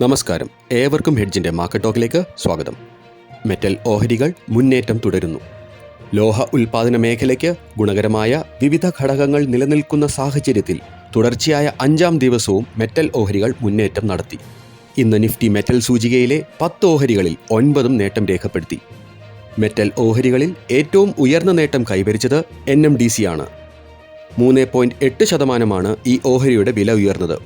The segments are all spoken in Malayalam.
നമസ്കാരം. ഏവർക്കും ഹെഡ്ജിന്റെ മാർക്കറ്റ് ടോക്കിലേക്ക് സ്വാഗതം. മെറ്റൽ ഓഹരികൾ മുന്നേറ്റം തുടരുന്നു. ലോഹ ഉൽപാദന മേഖലയ്ക്ക് ഗുണകരമായ വിവിധ ഘടകങ്ങൾ നിലനിൽക്കുന്ന സാഹചര്യത്തിൽ തുടർച്ചയായ അഞ്ചാം ദിവസവും മെറ്റൽ ഓഹരികൾ മുന്നേറ്റം നടത്തി. ഇന്ന് നിഫ്റ്റി മെറ്റൽ സൂചികയിലെ പത്ത് ഓഹരികളിൽ ഒൻപതും നേട്ടം രേഖപ്പെടുത്തി. മെറ്റൽ ഓഹരികളിൽ ഏറ്റവും ഉയർന്ന നേട്ടം കൈവരിച്ചത് എൻ എം ഡി സി ആണ്. മൂന്ന് പോയിന്റ് എട്ട് ശതമാനമാണ് ഈ ഓഹരിയുടെ വില ഉയർന്നത്.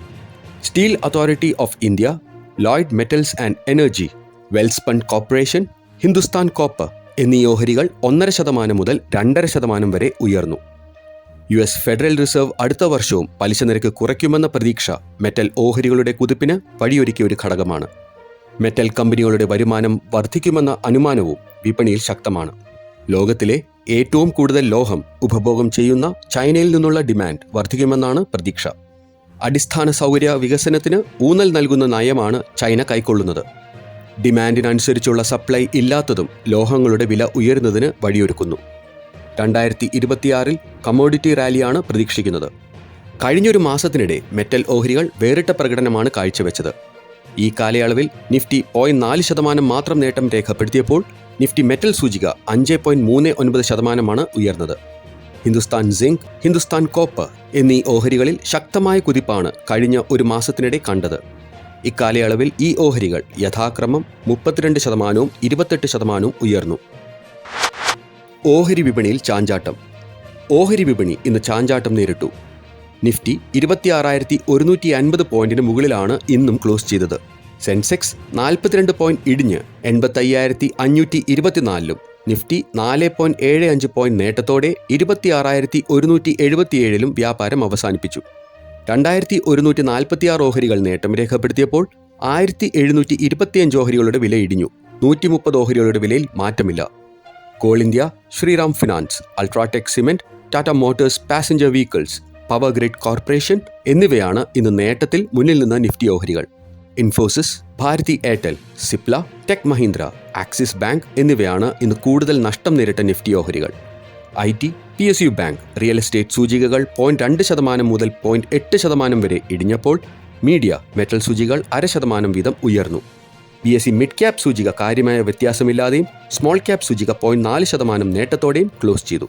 Steel authority of India Lloyds metals and energy Welspun corporation Hindustan copper എന്നീ ഓഹരികൾ ഒന്നര ശതമാനം മുതൽ രണ്ടര ശതമാനം വരെ ഉയർന്നു. യു എസ് ഫെഡറൽ റിസർവ് അടുത്ത വർഷവും പലിശ നിരക്ക് കുറയ്ക്കുമെന്ന പ്രതീക്ഷ മെറ്റൽ ഓഹരികളുടെ കുതിപ്പിന് വഴിയൊരുക്കിയ ഒരു ഘടകമാണ്. മെറ്റൽ കമ്പനികളുടെ വരുമാനം വർദ്ധിക്കുമെന്ന അനുമാനവും വിപണിയിൽ ശക്തമാണ്. ലോകത്തിലെ ഏറ്റവും കൂടുതൽ ലോഹം ഉപഭോഗം ചെയ്യുന്ന ചൈനയിൽ നിന്നുള്ള ഡിമാൻഡ് വർദ്ധിക്കുമെന്നാണ് പ്രതീക്ഷ. അടിസ്ഥാന സൗകര്യ വികസനത്തിന് ഊന്നൽ നൽകുന്ന നയമാണ് ചൈന കൈക്കൊള്ളുന്നത്. ഡിമാൻഡിനനുസരിച്ചുള്ള സപ്ലൈ ഇല്ലാത്തതും ലോഹങ്ങളുടെ വില ഉയരുന്നതിന് വഴിയൊരുക്കുന്നു. രണ്ടായിരത്തി ഇരുപത്തിയാറിൽ കമ്മോഡിറ്റി റാലിയാണ് പ്രതീക്ഷിക്കുന്നത്. കഴിഞ്ഞൊരു മാസത്തിനിടെ മെറ്റൽ ഓഹരികൾ വേറിട്ട പ്രകടനമാണ് കാഴ്ചവെച്ചത്. ഈ കാലയളവിൽ നിഫ്റ്റി പോയിന്റ് നാല് ശതമാനം മാത്രം നേട്ടം രേഖപ്പെടുത്തിയപ്പോൾ നിഫ്റ്റി മെറ്റൽ സൂചിക അഞ്ച് പോയിന്റ് മൂന്ന് ഒൻപത് ശതമാനമാണ് ഉയർന്നത്. ഹിന്ദുസ്ഥാൻ സിങ്ക് ഹിന്ദുസ്ഥാൻ കോപ്പർ എന്നീ ഓഹരികളിൽ ശക്തമായ കുതിപ്പാണ് കഴിഞ്ഞ ഒരു മാസത്തിനിടെ കണ്ടത്. ഇക്കാലയളവിൽ ഈ ഓഹരികൾ യഥാക്രമം മുപ്പത്തിരണ്ട് ശതമാനവും ഇരുപത്തെട്ട് ശതമാനവും ഉയർന്നു. ഓഹരി വിപണിയിൽ ചാഞ്ചാട്ടം. ഓഹരി വിപണി ഇന്ന് ചാഞ്ചാട്ടം നേരിട്ടു. നിഫ്റ്റി ഇരുപത്തിയാറായിരത്തി ഒരുന്നൂറ്റി അൻപത് പോയിന്റിന് മുകളിലാണ് ഇന്നും ക്ലോസ് ചെയ്തത്. സെൻസെക്സ് നാൽപ്പത്തിരണ്ട് പോയിന്റ് ഇടിഞ്ഞ് എൺപത്തയ്യായിരത്തി അഞ്ഞൂറ്റി ഇരുപത്തിനാലിലും നിഫ്റ്റി നാല് പോയിന്റ് ഏഴ് അഞ്ച് പോയിന്റ് നേട്ടത്തോടെ ഇരുപത്തി ആറായിരത്തി ഒരുന്നൂറ്റി എഴുപത്തിയേഴിലും വ്യാപാരം അവസാനിപ്പിച്ചു. രണ്ടായിരത്തി ഒരുന്നൂറ്റി നാൽപ്പത്തിയാറ് ഓഹരികൾ നേട്ടം രേഖപ്പെടുത്തിയപ്പോൾ ആയിരത്തി എഴുന്നൂറ്റി ഇരുപത്തിയഞ്ച് ഓഹരികളുടെ വില ഇടിഞ്ഞു. നൂറ്റി മുപ്പത് ഓഹരികളുടെ വിലയിൽ മാറ്റമില്ല. Coal India Shriram finance UltraTech cement Tata motors passenger vehicles power grid corporation എന്നിവയാണ് ഇന്ന് നേട്ടത്തിൽ മുന്നിൽ നിന്ന് നിഫ്റ്റി ഓഹരികൾ. Infosys Bharti Airtel Cipla tech Mahindra Axis bank എന്നിവയാണ് ഇന്ന് കൂടുതൽ നഷ്ടം നേരിട്ട നിഫ്റ്റി ഓഹരികൾ. I T P S U bank real estate സൂചികകൾ പോയിന്റ് രണ്ട് ശതമാനം മുതൽ പോയിന്റ് എട്ട് ശതമാനം വരെ ഇടിഞ്ഞപ്പോൾ മീഡിയ മെറ്റൽ സൂചികൾ അര ശതമാനം വീതം ഉയർന്നു. B S C mid cap സൂചിക കാര്യമായ വ്യത്യാസമില്ലാതെയും സ്മോൾ ക്യാപ് സൂചിക പോയിന്റ് നാല് ശതമാനം നേട്ടത്തോടെയും ക്ലോസ് ചെയ്തു.